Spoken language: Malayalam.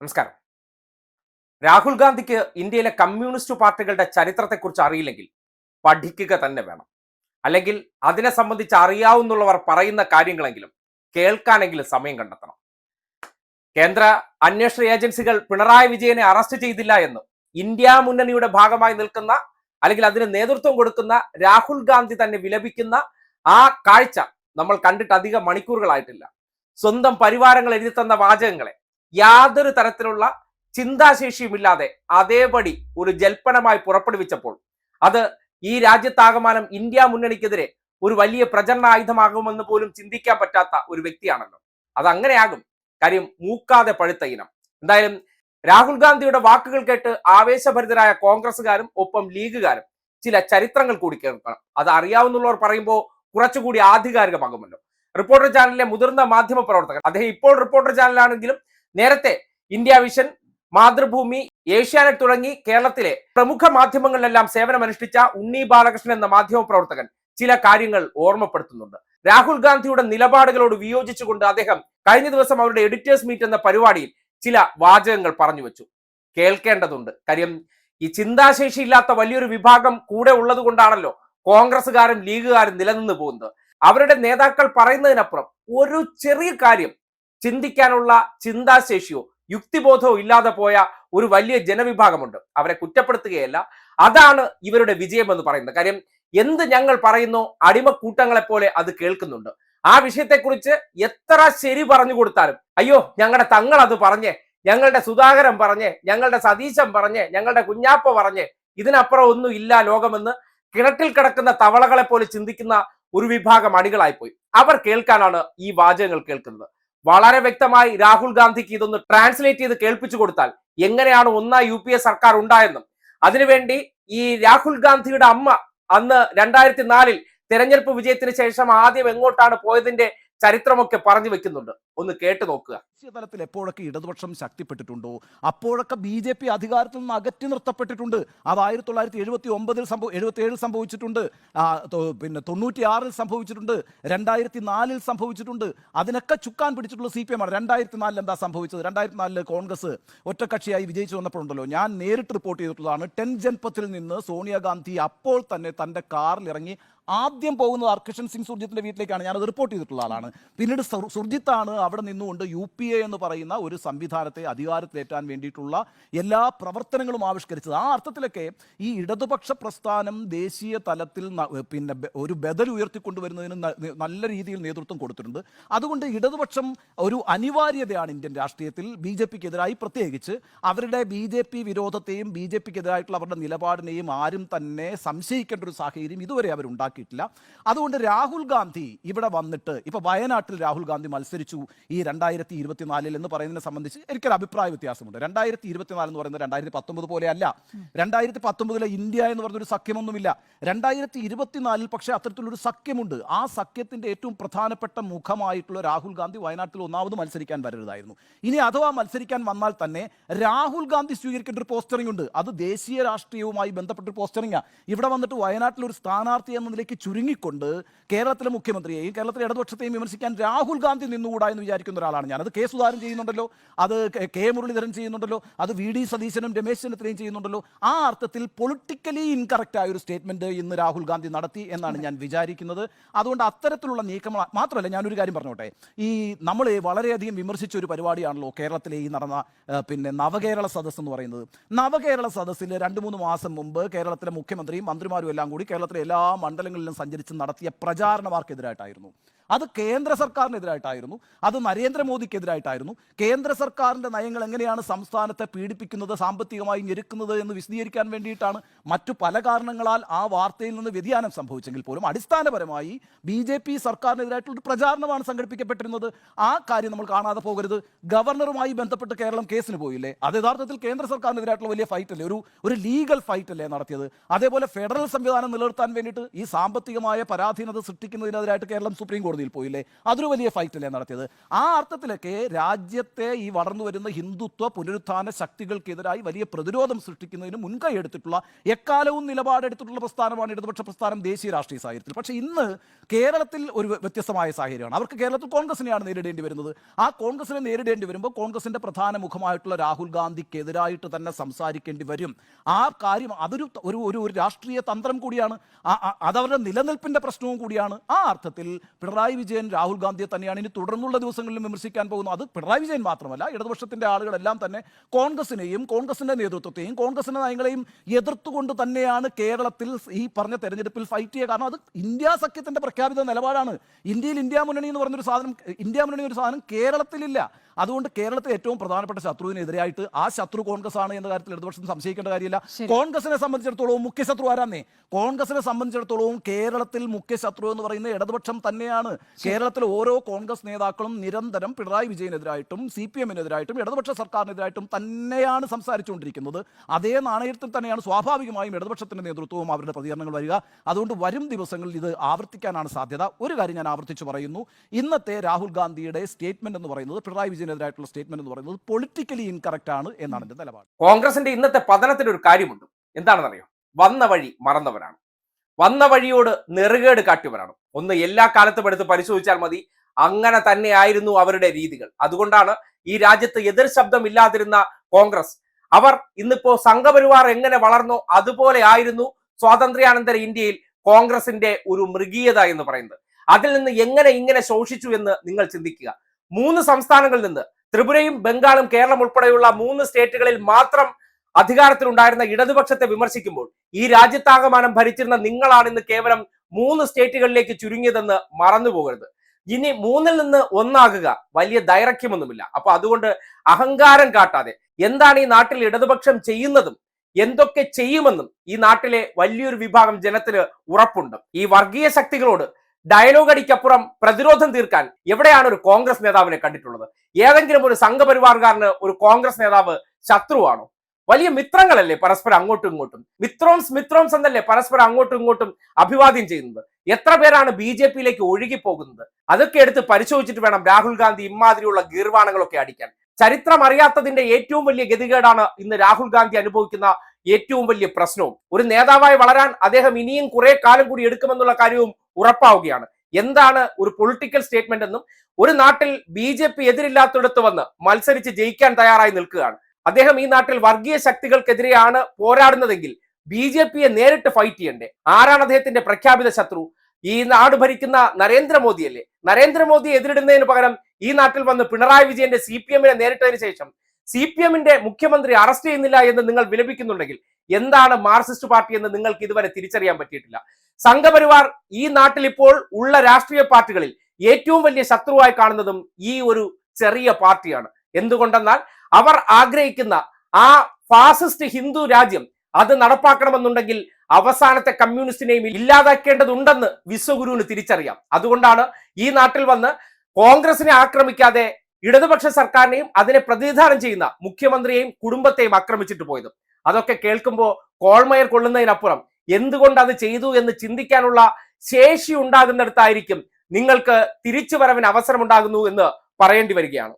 നമസ്കാരം. രാഹുൽ ഗാന്ധിക്ക് ഇന്ത്യയിലെ കമ്മ്യൂണിസ്റ്റ് പാർട്ടികളുടെ ചരിത്രത്തെക്കുറിച്ച് അറിയില്ലെങ്കിൽ പഠിക്കുക തന്നെ വേണം. അല്ലെങ്കിൽ അതിനെ സംബന്ധിച്ച് അറിയാവുന്നുള്ളവർ പറയുന്ന കാര്യങ്ങളെങ്കിലും കേൾക്കാനെങ്കിലും സമയം കണ്ടെത്തണം. കേന്ദ്ര അന്വേഷണ ഏജൻസികൾ പിണറായി വിജയനെ അറസ്റ്റ് ചെയ്തില്ല എന്ന് ഇന്ത്യ മുന്നണിയുടെ ഭാഗമായി നിൽക്കുന്ന അല്ലെങ്കിൽ അതിന് നേതൃത്വം കൊടുക്കുന്ന രാഹുൽ ഗാന്ധി തന്നെ വിലപിക്കുന്ന ആ കാഴ്ച നമ്മൾ കണ്ടിട്ട് അധിക മണിക്കൂറുകളായിട്ടില്ല. സ്വന്തം പരിവാരങ്ങൾ എഴുതി തന്ന വാചകങ്ങളെ യാതൊരു തരത്തിലുള്ള ചിന്താശേഷിയുമില്ലാതെ അതേപടി ഒരു ജൽപ്പനമായി പുറപ്പെടുവിച്ചപ്പോൾ അത് ഈ രാജ്യത്താകമാനം ഇന്ത്യ മുന്നണിക്കെതിരെ ഒരു വലിയ പ്രചരണ ആയുധമാകുമെന്ന് പോലും ചിന്തിക്കാൻ പറ്റാത്ത ഒരു വ്യക്തിയാണല്ലോ. അത് അങ്ങനെയാകും. കാര്യം മൂക്കാതെ പഴുത്ത ഇനം. എന്തായാലും രാഹുൽ ഗാന്ധിയുടെ വാക്കുകൾ കേട്ട് ആവേശഭരിതരായ കോൺഗ്രസ്സുകാരും ഒപ്പം ലീഗുകാരും ചില ചരിത്രങ്ങൾ കൂടി കേൾക്കണം. അത് അറിയാവുന്നവർ പറയുമ്പോൾ കുറച്ചുകൂടി ആധികാരികമാകുമല്ലോ. റിപ്പോർട്ടർ ചാനലിലെ മുതിർന്ന മാധ്യമ പ്രവർത്തകർ അദ്ദേഹം ഇപ്പോൾ റിപ്പോർട്ടർ ചാനലാണെങ്കിലും നേരത്തെ ഇന്ത്യ വിഷൻ മാതൃഭൂമി ഏഷ്യാനെറ്റ് തുടങ്ങി കേരളത്തിലെ പ്രമുഖ മാധ്യമങ്ങളിലെല്ലാം സേവനമനുഷ്ഠിച്ച ഉണ്ണി ബാലകൃഷ്ണൻ എന്ന മാധ്യമ പ്രവർത്തകൻ ചില കാര്യങ്ങൾ ഓർമ്മപ്പെടുത്തുന്നുണ്ട്. രാഹുൽ ഗാന്ധിയുടെ നിലപാടുകളോട് വിയോജിച്ചുകൊണ്ട് അദ്ദേഹം കഴിഞ്ഞ ദിവസം അവരുടെ എഡിറ്റേഴ്സ് മീറ്റ് എന്ന പരിപാടിയിൽ ചില വാചകങ്ങൾ പറഞ്ഞു വെച്ചു. കേൾക്കേണ്ടതുണ്ട്. കാര്യം ഈ ചിന്താശേഷി ഇല്ലാത്ത വലിയൊരു വിഭാഗം കൂടെ ഉള്ളത് കൊണ്ടാണല്ലോ കോൺഗ്രസ്സുകാരും ലീഗുകാരും നിലനിന്ന് പോകുന്നത്. അവരുടെ നേതാക്കൾ പറയുന്നതിനപ്പുറം ഒരു ചെറിയ കാര്യം ചിന്തിക്കാനുള്ള ചിന്താശേഷിയോ യുക്തിബോധമോ ഇല്ലാതെ പോയ ഒരു വലിയ ജനവിഭാഗമുണ്ട്. അവരെ കുറ്റപ്പെടുത്തുകയല്ല. അതാണ് ഇവരുടെ വിജയം എന്ന് പറയുന്നത്. കാര്യം എന്ത് ഞങ്ങൾ പറയുന്നു അടിമക്കൂട്ടങ്ങളെ പോലെ അത് കേൾക്കുന്നുണ്ട്. ആ വിഷയത്തെക്കുറിച്ച് എത്ര ശരി പറഞ്ഞു കൊടുത്താലും അയ്യോ ഞങ്ങളുടെ തങ്ങൾ അത് പറഞ്ഞേ ഞങ്ങളുടെ സുധാകരൻ പറഞ്ഞേ ഞങ്ങളുടെ സതീശൻ പറഞ്ഞേ ഞങ്ങളുടെ കുഞ്ഞാപ്പ പറഞ്ഞേ ഇതിനപ്പുറം ഒന്നും ഇല്ല ലോകമെന്ന് കിണറ്റിൽ കിടക്കുന്ന തവളകളെ പോലെ ചിന്തിക്കുന്ന ഒരു വിഭാഗം അണികളായിപ്പോയി. അവർ കേൾക്കാനാണ് ഈ വാചകങ്ങൾ കേൾക്കുന്നത്. വളരെ വ്യക്തമായി രാഹുൽ ഗാന്ധിക്ക് ഇതൊന്ന് ട്രാൻസ്ലേറ്റ് ചെയ്ത് കേൾപ്പിച്ചു കൊടുത്താൽ എങ്ങനെയാണ് ഒന്നാം യു പി എ സർക്കാർ ഉണ്ടായെന്നും അതിനുവേണ്ടി ഈ രാഹുൽ ഗാന്ധിയുടെ അമ്മ അന്ന് രണ്ടായിരത്തി നാലിൽ തെരഞ്ഞെടുപ്പ് വിജയത്തിന് ശേഷം ആദ്യം എങ്ങോട്ടാണ് പോയതിന്റെ ചരിത്രമൊക്കെ പറഞ്ഞു വെക്കുന്നുണ്ട്. ഒന്ന് കേട്ടു നോക്കുക. ദേശീയ തലത്തിൽ എപ്പോഴൊക്കെ ഇടതുപക്ഷം ശക്തിപ്പെട്ടിട്ടുണ്ടോ? അപ്പോഴൊക്കെ ബി ജെ പി അധികാരത്തിൽ നിന്ന് അകറ്റി നിർത്തപ്പെട്ടിട്ടുണ്ട്. അത് ആയിരത്തി തൊള്ളായിരത്തി എഴുപത്തി ഒമ്പതിൽ സംഭവം എഴുപത്തി ഏഴിൽ സംഭവിച്ചിട്ടുണ്ട് പിന്നെ തൊണ്ണൂറ്റി തൊണ്ണൂറ്റിയാറിൽ സംഭവിച്ചിട്ടുണ്ട്. രണ്ടായിരത്തി നാലിൽ സംഭവിച്ചിട്ടുണ്ട്. അതിനൊക്കെ ചുക്കാൻ പിടിച്ചിട്ടുള്ള സി പി എം ആണ് രണ്ടായിരത്തി നാലിൽ എന്താ സംഭവിച്ചത്? രണ്ടായിരത്തി നാലിൽ കോൺഗ്രസ് ഒറ്റക്കക്ഷിയായി വിജയിച്ചു വന്നപ്പോഴുണ്ടല്ലോ ഞാൻ നേരിട്ട് റിപ്പോർട്ട് ചെയ്തിട്ടുള്ളതാണ് ടെൻ ജൻപത്തിൽ നിന്ന് സോണിയാഗാന്ധി അപ്പോൾ തന്നെ തന്റെ കാറിൽ ഇറങ്ങി ആദ്യം പോകുന്നത് അർക്കിഷൻ സിംഗ് സുർജിത്തിന്റെ വീട്ടിലേക്കാണ്. ഞാനത് റിപ്പോർട്ട് ചെയ്തിട്ടുള്ള ആളാണ്. പിന്നീട് സുർ- സുർജിത്താണ് അവിടെ നിന്നുകൊണ്ട് യു പി എ എന്ന് പറയുന്ന ഒരു സംവിധാനത്തെ അധികാരത്തിലേറ്റാൻ വേണ്ടിയിട്ടുള്ള എല്ലാ പ്രവർത്തനങ്ങളും ആവിഷ്കരിച്ചത്. ആ അർത്ഥത്തിലൊക്കെ ഈ ഇടതുപക്ഷ പ്രസ്ഥാനം ദേശീയ തലത്തിൽ പിന്നെ ഒരു ബദൽ ഉയർത്തിക്കൊണ്ടുവരുന്നതിന് നല്ല രീതിയിൽ നേതൃത്വം കൊടുത്തിട്ടുണ്ട്. അതുകൊണ്ട് ഇടതുപക്ഷം ഒരു അനിവാര്യതയാണ് ഇന്ത്യൻ രാഷ്ട്രീയത്തിൽ ബി ജെ പിക്കെതിരായി പ്രത്യേകിച്ച് അവരുടെ ബി ജെ പി വിരോധത്തെയും ബി ജെ പിക്കെതിരായിട്ടുള്ള അവരുടെ നിലപാടിനെയും ആരും തന്നെ സംശയിക്കേണ്ട ഒരു സാഹചര്യം ഇതുവരെ അവർ ഉണ്ടാക്കിയിട്ടില്ല. അതുകൊണ്ട് രാഹുൽ ഗാന്ധി ഇവിടെ വന്നിട്ട് ഇപ്പൊ വയനാട്ടിൽ രാഹുൽ ഗാന്ധി മത്സരിച്ചു ഈ രണ്ടായിരത്തി ഇരുപത്തിനാലിൽ എന്ന് പറയുന്നതിനെ സംബന്ധിച്ച് എനിക്കൊരു അഭിപ്രായ വ്യത്യാസമുണ്ട്. രണ്ടായിരത്തി ഇരുപത്തിനാല് എന്ന് പറയുന്നത് രണ്ടായിരത്തി പത്തൊമ്പത് പോലെയല്ല രണ്ടായിരത്തി പത്തൊമ്പതിലെ ഇന്ത്യ എന്ന് പറഞ്ഞൊരു സഖ്യമൊന്നുമില്ല. രണ്ടായിരത്തി ഇരുപത്തിനാലിൽ പക്ഷേ അത്തരത്തിലൊരു സഖ്യമുണ്ട്. ആ സഖ്യത്തിന്റെ ഏറ്റവും പ്രധാനപ്പെട്ട മുഖമായിട്ടുള്ള രാഹുൽ ഗാന്ധി വയനാട്ടിൽ ഒന്നാമത് മത്സരിക്കാൻ വരരുതായിരുന്നു. ഇനി അഥവാ മത്സരിക്കാൻ വന്നാൽ തന്നെ രാഹുൽ ഗാന്ധി സ്വീകരിക്കേണ്ട ഒരു പോസ്റ്ററിംഗ് ഉണ്ട്. അത് ദേശീയ രാഷ്ട്രീയവുമായി ബന്ധപ്പെട്ട ഒരു പോസ്റ്ററിംഗാ. ഇവിടെ വന്നിട്ട് വയനാട്ടിൽ ഒരു സ്ഥാനാർത്ഥി എന്ന നിലയ്ക്ക് ചുരുങ്ങിക്കൊണ്ട് കേരളത്തിലെ മുഖ്യമന്ത്രിയെയും കേരളത്തിലെ ഇടതുപക്ഷത്തെയും വിമർശിക്കാൻ രാഹുൽ ഗാന്ധി നിന്നുകൂടാ എന്ന് വിചാരിക്കുന്ന ഒരാളാണ് ഞാൻ. അത് കെ സുധാരൻ ചെയ്യുന്നുണ്ടല്ലോ അത് കെ മുരളീധരൻ ചെയ്യുന്നുണ്ടല്ലോ അത് വി ഡി സതീശനും രമേശ് ചെന്നിത്തലയും ചെയ്യുന്നുണ്ടല്ലോ. ആ അർത്ഥത്തിൽ പൊളിറ്റിക്കലി ഇൻകറക്റ്റ് ആയ ഒരു സ്റ്റേറ്റ്മെന്റ് ഇന്ന് രാഹുൽ ഗാന്ധി നടത്തി എന്നാണ് ഞാൻ വിചാരിക്കുന്നത്. അതുകൊണ്ട് അത്തരത്തിലുള്ള നീക്കങ്ങൾ മാത്രമല്ല ഞാനൊരു കാര്യം പറഞ്ഞോട്ടെ. ഈ നമ്മൾ വളരെയധികം വിമർശിച്ച ഒരു പരിപാടിയാണല്ലോ കേരളത്തിലെ ഈ നടന്ന പിന്നെ നവകേരള സദസ്സ് എന്ന് പറയുന്നത്. നവകേരള സദസ്സിൽ രണ്ട് മൂന്ന് മാസം മുമ്പ് കേരളത്തിലെ മുഖ്യമന്ത്രിയും മന്ത്രിമാരും എല്ലാം കൂടി കേരളത്തിലെ എല്ലാ മണ്ഡലങ്ങളിലും സഞ്ചരിച്ച് നടത്തിയ പ്രചാരണമാർക്കെതിരായിട്ടായിരുന്നു അത് കേന്ദ്ര സർക്കാരിനെതിരായിട്ടായിരുന്നു അത് നരേന്ദ്രമോദിക്കെതിരായിട്ടായിരുന്നു. കേന്ദ്ര സർക്കാരിന്റെ നയങ്ങൾ എങ്ങനെയാണ് സംസ്ഥാനത്തെ പീഡിപ്പിക്കുന്നത് സാമ്പത്തികമായി ഞെരുക്കുന്നത് എന്ന് വിശദീകരിക്കാൻ വേണ്ടിയിട്ടാണ് മറ്റു പല കാരണങ്ങളാൽ ആ വാർത്തയിൽ നിന്ന് വ്യതിയാനം സംഭവിച്ചെങ്കിൽ പോലും അടിസ്ഥാനപരമായി ബി ജെ പി സർക്കാരിനെതിരായിട്ടുള്ള പ്രചാരണമാണ് സംഘടിപ്പിക്കപ്പെട്ടിരുന്നത്. ആ കാര്യം നമ്മൾ കാണാതെ പോകരുത്. ഗവർണറുമായി ബന്ധപ്പെട്ട് കേരളം കേസിന് പോയില്ലേ? അത് യഥാർത്ഥത്തിൽ കേന്ദ്ര സർക്കാരിനെതിരായിട്ടുള്ള വലിയ ഫൈറ്റ് അല്ലേ ഒരു ഒരു ലീഗൽ ഫൈറ്റ് അല്ലേ നടത്തിയത്? അതേപോലെ ഫെഡറൽ സംവിധാനം നിലനിർത്താൻ വേണ്ടിയിട്ട് ഈ സാമ്പത്തികമായ പരാധീനത സൃഷ്ടിക്കുന്നതിനെതിരായിട്ട് കേരളം സുപ്രീം കോടതി കോടതിയിൽ പോയില്ലേ? അതൊരു വലിയ ഫൈറ്റ് അല്ലേ നടത്തിയത്? ആ അർത്ഥത്തിലൊക്കെ രാജ്യത്തെ ഈ വളർന്നു വരുന്ന ഹിന്ദുത്വ പുനരുത്ഥാന ശക്തികൾക്കെതിരായി വലിയ പ്രതിരോധം സൃഷ്ടിക്കുന്നതിന് മുൻകൈ എടുത്തിട്ടുള്ള എക്കാലവും നിലപാടെടുത്തിട്ടുള്ള പ്രസ്ഥാനമാണ് ഇടതുപക്ഷ പ്രസ്ഥാനം ദേശീയ രാഷ്ട്രീയ സാഹചര്യത്തിൽ. പക്ഷേ ഇന്ന് കേരളത്തിൽ ഒരു വ്യത്യസ്തമായ സാഹചര്യമാണ്. അവർക്ക് കേരളത്തിൽ കോൺഗ്രസിനെയാണ് നേരിടേണ്ടി വരുന്നത്. ആ കോൺഗ്രസിനെ നേരിടേണ്ടി വരുമ്പോൾ കോൺഗ്രസിന്റെ പ്രധാന മുഖമായിട്ടുള്ള രാഹുൽ ഗാന്ധിക്കെതിരായിട്ട് തന്നെ സംസാരിക്കേണ്ടി വരും. ആ കാര്യം അതൊരു ഒരു ഒരു രാഷ്ട്രീയ തന്ത്രം കൂടിയാണ്. അതവരുടെ നിലനിൽപ്പിന്റെ പ്രശ്നവും കൂടിയാണ്. ആ അർത്ഥത്തിൽ പിണറായി വിജയൻ രാഹുൽ ഗാന്ധിയെ തന്നെയാണ് ഇനി തുടർന്നുള്ള ദിവസങ്ങളിലും വിമർശിക്കാൻ പോകുന്നത്. അത് പിണറായി വിജയൻ മാത്രമല്ല ഇടതുപക്ഷത്തിന്റെ ആളുകളെല്ലാം തന്നെ കോൺഗ്രസിനെയും കോൺഗ്രസിന്റെ നേതൃത്വത്തെയും കോൺഗ്രസിന്റെ നയങ്ങളെയും എതിർത്തുകൊണ്ട് തന്നെയാണ് കേരളത്തിൽ ഈ പറഞ്ഞ തെരഞ്ഞെടുപ്പിൽ ഫൈറ്റ് ചെയ്യുക. കാരണം അത് ഇന്ത്യ സഖ്യത്തിന്റെ പ്രഖ്യാപിത നിലപാടാണ്. ഇന്ത്യയിൽ ഇന്ത്യ മുന്നണി എന്ന് പറഞ്ഞൊരു സാധനം ഇന്ത്യ മുന്നണി ഒരു സാധനം കേരളത്തിലില്ല. അതുകൊണ്ട് കേരളത്തിലെ ഏറ്റവും പ്രധാനപ്പെട്ട ശത്രുവിനെതിരായിട്ട് ആ ശത്രു കോൺഗ്രസ് ആണ് എന്ന കാര്യത്തിൽ ഇടതുപക്ഷം സംശയിക്കേണ്ട കാര്യമില്ല. കോൺഗ്രസിനെ സംബന്ധിച്ചിടത്തോളം മുഖ്യ ശത്രു ആരാന്നേ? കോൺഗ്രസിനെ സംബന്ധിച്ചിടത്തോളം കേരളത്തിൽ മുഖ്യ ശത്രു എന്ന് പറയുന്നത് ഇടതുപക്ഷം തന്നെയാണ് കേരളത്തിൽ ഓരോ കോൺഗ്രസ് നേതാക്കളും നിരന്തരം പിണറായി വിജയനെതിരായിട്ടും സി പി എമ്മിനെതിരായിട്ടും ഇടതുപക്ഷ സർക്കാരിനെതിരായിട്ടും തന്നെയാണ് സംസാരിച്ചുകൊണ്ടിരിക്കുന്നത്. അതേ നാണയത്തിൽ തന്നെയാണ് സ്വാഭാവികമായും ഇടതുപക്ഷത്തിന്റെ നേതൃത്വവും അവരുടെ പ്രതികരണങ്ങൾ വരിക. അതുകൊണ്ട് വരും ദിവസങ്ങളിൽ ഇത് ആവർത്തിക്കാനാണ് സാധ്യത. ഒരു കാര്യം ഞാൻ ആവർത്തിച്ച് പറയുന്നു. ഇന്നത്തെ രാഹുൽ ഗാന്ധിയുടെ സ്റ്റേറ്റ്മെന്റ് എന്ന് പറയുന്നത് പിണറായി വിജയനെതിരായിട്ടുള്ള സ്റ്റേറ്റ്മെന്റ് എന്ന് പറയുന്നത് പൊളിറ്റിക്കലി ഇൻകറക്റ്റ് ആണ് എന്നാണ് എന്റെ നിലപാട്. കോൺഗ്രസിന്റെ ഇന്നത്തെ പതനത്തിന് ഒരു കാര്യമുണ്ട്. എന്താണെന്നറിയോ? വന്ന വഴി മറന്നവരാണ്. വന്ന വഴിയോട് നെറുകേട് കാട്ടിയവരാണ്. ഒന്ന് എല്ലാ കാലത്തും എടുത്ത് പരിശോധിച്ചാൽ മതി. അങ്ങനെ തന്നെയായിരുന്നു അവരുടെ രീതികൾ. അതുകൊണ്ടാണ് ഈ രാജ്യത്ത് എതിർ ശബ്ദമില്ലാതിരുന്ന കോൺഗ്രസ്. അവർ ഇന്നിപ്പോ സംഘപരിവാർ എങ്ങനെ വളർന്നോ അതുപോലെ ആയിരുന്നു സ്വാതന്ത്ര്യാനന്തര ഇന്ത്യയിൽ കോൺഗ്രസിന്റെ ഒരു മൃഗീയത എന്ന് പറയുന്നത്. അതിൽ നിന്ന് എങ്ങനെ ഇങ്ങനെ ശോഷിച്ചു എന്ന് നിങ്ങൾ ചിന്തിക്കുക. മൂന്ന് സംസ്ഥാനങ്ങളിൽ നിന്ന് ത്രിപുരയും ബംഗാളും കേരളം ഉൾപ്പെടെയുള്ള മൂന്ന് സ്റ്റേറ്റുകളിൽ മാത്രം അധികാരത്തിലുണ്ടായിരുന്ന ഇടതുപക്ഷത്തെ വിമർശിക്കുമ്പോൾ ഈ രാജ്യത്താകമാനം ഭരിച്ചിരുന്ന നിങ്ങളാണ് ഇന്ന് കേവലം മൂന്ന് സ്റ്റേറ്റുകളിലേക്ക് ചുരുങ്ങിയതെന്ന് മറന്നു പോകരുത്. ഇനി മൂന്നിൽ നിന്ന് ഒന്നാകുക വലിയ ദൈർഘ്യമൊന്നുമില്ല. അപ്പൊ അതുകൊണ്ട് അഹങ്കാരം കാട്ടാതെ എന്താണ് ഈ നാട്ടിൽ ഇടതുപക്ഷം ചെയ്യുന്നതും എന്തൊക്കെ ചെയ്യുമെന്നും ഈ നാട്ടിലെ വലിയൊരു വിഭാഗം ജനത്തിന് ഉറപ്പുണ്ട്. ഈ വർഗീയ ശക്തികളോട് ഡയലോഗ് അടിക്കപ്പുറം പ്രതിരോധം തീർക്കാൻ എവിടെയാണ് ഒരു കോൺഗ്രസ് നേതാവിനെ കണ്ടിട്ടുള്ളത്? ഏതെങ്കിലും ഒരു സംഘപരിവാർകാരന് ഒരു കോൺഗ്രസ് നേതാവ് ശത്രുവാണോ? വലിയ മിത്രങ്ങളല്ലേ പരസ്പരം അങ്ങോട്ടും ഇങ്ങോട്ടും? മിത്രോംസ് മിത്രോംസ് എന്നല്ലേ പരസ്പരം അങ്ങോട്ടും ഇങ്ങോട്ടും അഭിവാദ്യം ചെയ്യുന്നത്? എത്ര പേരാണ് ബി ജെ പിയിലേക്ക് ഒഴുകി പോകുന്നത് അതൊക്കെ എടുത്ത് പരിശോധിച്ചിട്ട് വേണം രാഹുൽ ഗാന്ധി ഇമാതിരിയുള്ള ഗീർവാണങ്ങളൊക്കെ അടിക്കാൻ. ചരിത്രം അറിയാത്തതിന്റെ ഏറ്റവും വലിയ ഗതികേടാണ് ഇന്ന് രാഹുൽ ഗാന്ധി അനുഭവിക്കുന്ന ഏറ്റവും വലിയ പ്രശ്നവും. ഒരു നേതാവായി വളരാൻ അദ്ദേഹം ഇനിയും കുറെ കാലം കൂടി എടുക്കുമെന്നുള്ള കാര്യവും ഉറപ്പാവുകയാണ്. എന്താണ് ഒരു പൊളിറ്റിക്കൽ സ്റ്റേറ്റ്മെന്റ് എന്നും ഒരു നാട്ടിൽ ബി ജെ പി എതിരില്ലാത്തിടത്ത് വന്ന് മത്സരിച്ച് ജയിക്കാൻ തയ്യാറായി നിൽക്കുകയാണ്. അദ്ദേഹം ഈ നാട്ടിൽ വർഗീയ ശക്തികൾക്കെതിരെയാണ് പോരാടുന്നതെങ്കിൽ ബി ജെ പിയെ നേരിട്ട് ഫൈറ്റ് ചെയ്യണ്ടേ? ആരാണ് അദ്ദേഹത്തിന്റെ പ്രഖ്യാപിത ശത്രു? ഈ നാട് ഭരിക്കുന്ന നരേന്ദ്രമോദിയല്ലേ നരേന്ദ്രമോദിയെ എതിരിടുന്നതിന് പകരം ഈ നാട്ടിൽ വന്ന് പിണറായി വിജയന്റെ സി പി എമ്മിനെ നേരിട്ടതിന് ശേഷം സി പി എമ്മിന്റെ മുഖ്യമന്ത്രി അറസ്റ്റ് ചെയ്യുന്നില്ല എന്ന് നിങ്ങൾ വിലപിക്കുന്നുണ്ടെങ്കിൽ എന്താണ് മാർക്സിസ്റ്റ് പാർട്ടി എന്ന് നിങ്ങൾക്ക് ഇതുവരെ തിരിച്ചറിയാൻ പറ്റിയിട്ടില്ല. സംഘപരിവാർ ഈ നാട്ടിൽ ഇപ്പോൾ ഉള്ള രാഷ്ട്രീയ പാർട്ടികളിൽ ഏറ്റവും വലിയ ശത്രുവായി കാണുന്നതും ഈ ഒരു ചെറിയ പാർട്ടിയാണ്. എന്തുകൊണ്ടെന്നാൽ അവർ ആഗ്രഹിക്കുന്ന ആ ഫാസിസ്റ്റ് ഹിന്ദു രാജ്യം അത് നടപ്പാക്കണമെന്നുണ്ടെങ്കിൽ അവസാനത്തെ കമ്മ്യൂണിസ്റ്റിനെയും ഇല്ലാതാക്കേണ്ടതുണ്ടെന്ന് വിശ്വഗുരുവിന് തിരിച്ചറിയാം. അതുകൊണ്ടാണ് ഈ നാട്ടിൽ വന്ന് കോൺഗ്രസിനെ ആക്രമിക്കാതെ ഇടതുപക്ഷ സർക്കാരിനെയും അതിനെ പ്രതിനിധാനം ചെയ്യുന്ന മുഖ്യമന്ത്രിയെയും കുടുംബത്തെയും ആക്രമിച്ചിട്ട് പോയത്. അതൊക്കെ കേൾക്കുമ്പോൾ കോൾമയർ കൊള്ളുന്നതിനപ്പുറം എന്തുകൊണ്ട് അത് ചെയ്തു എന്ന് ചിന്തിക്കാനുള്ള ശേഷി ഉണ്ടാകുന്നിടത്തായിരിക്കും നിങ്ങൾക്ക് തിരിച്ചു വരവിന് അവസരമുണ്ടാകുന്നു എന്ന് പറയേണ്ടി വരികയാണ്.